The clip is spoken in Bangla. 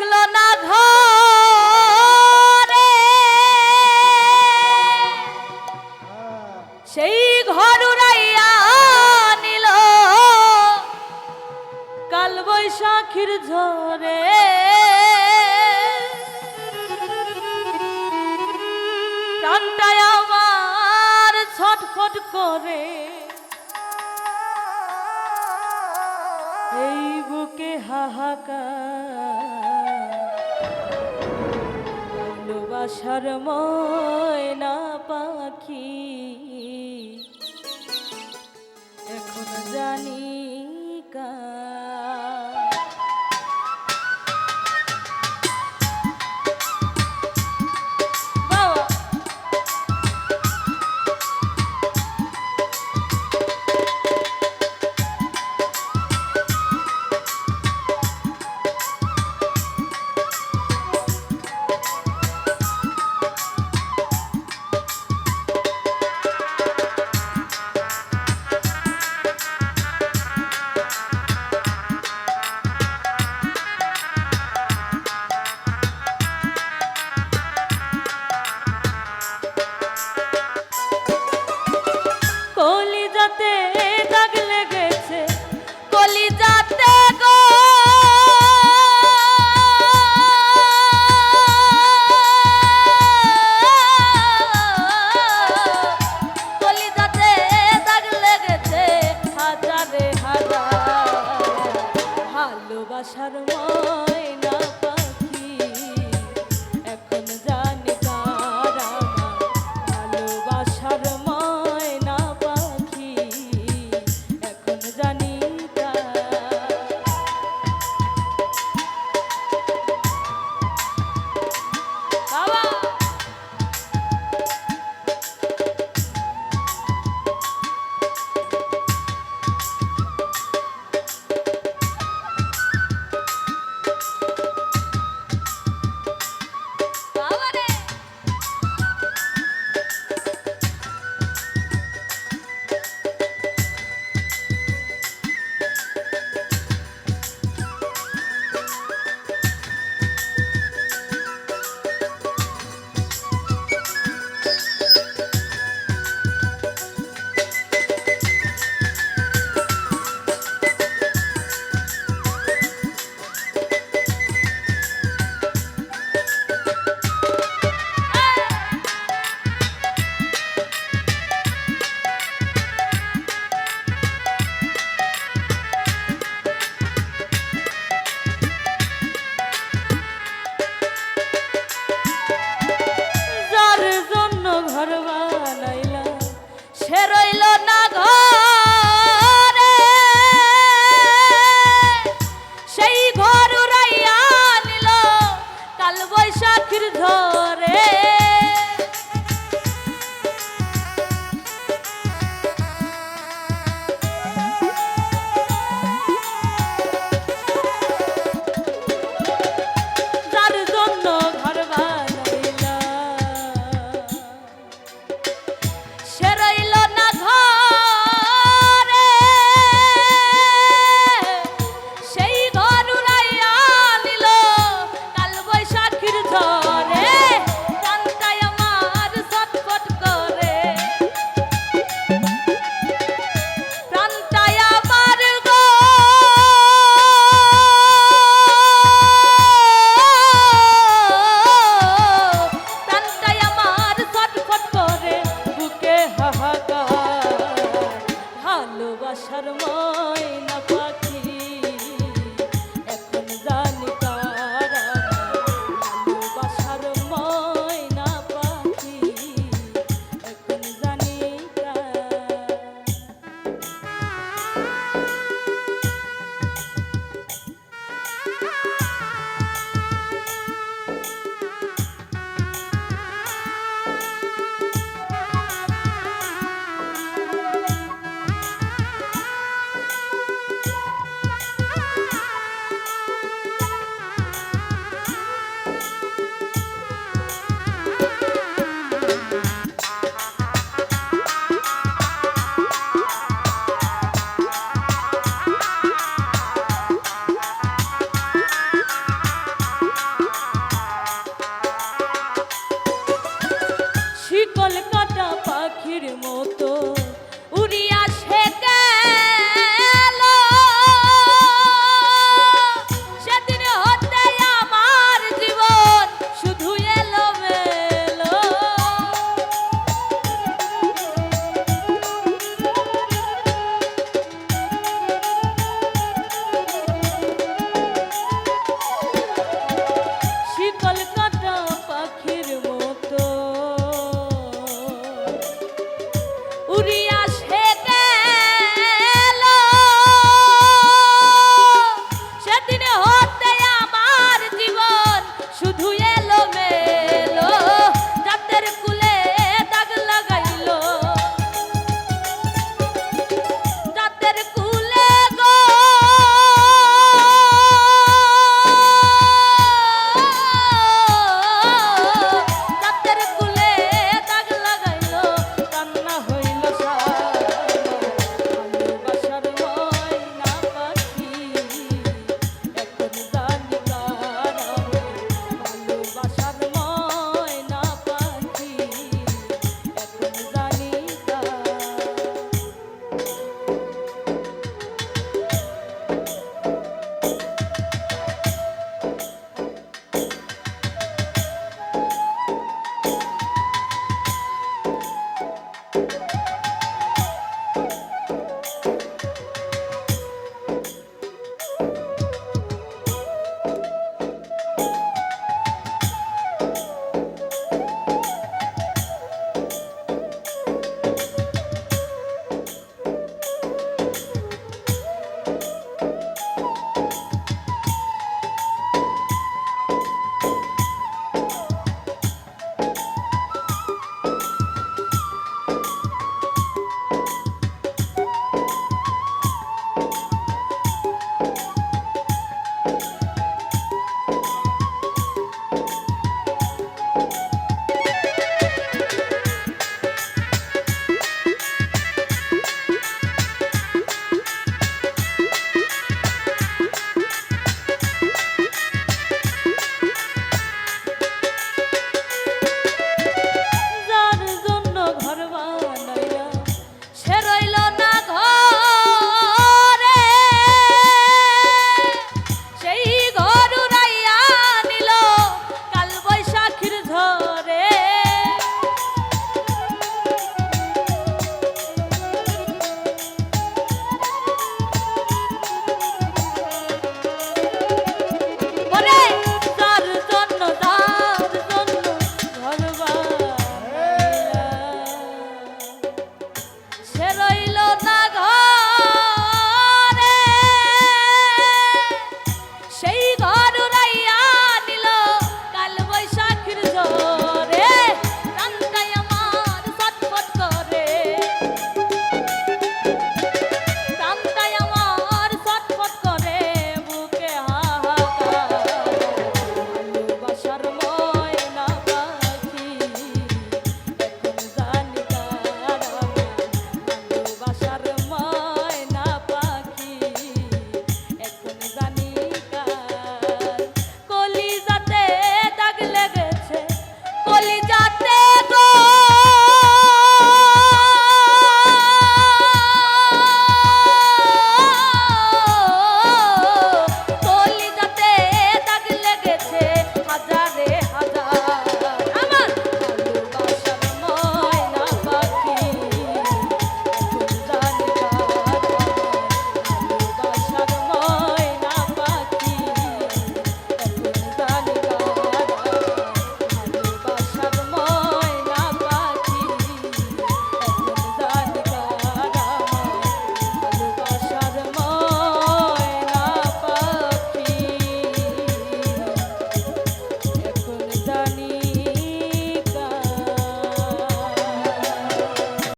রাখল না ঘরে। সেই ঘর উড়াইয়া নিল। কাল বৈশাখীর ঝরে। আমার ছটফট করে। এই বুকে হাহাকার। আশার ময়না পাখি। এখন জানি কা ভালোবাসার ময় না কাল বৈশাখীর ধরে আসার ময়না পাখি কলকাতা পাখির মতো।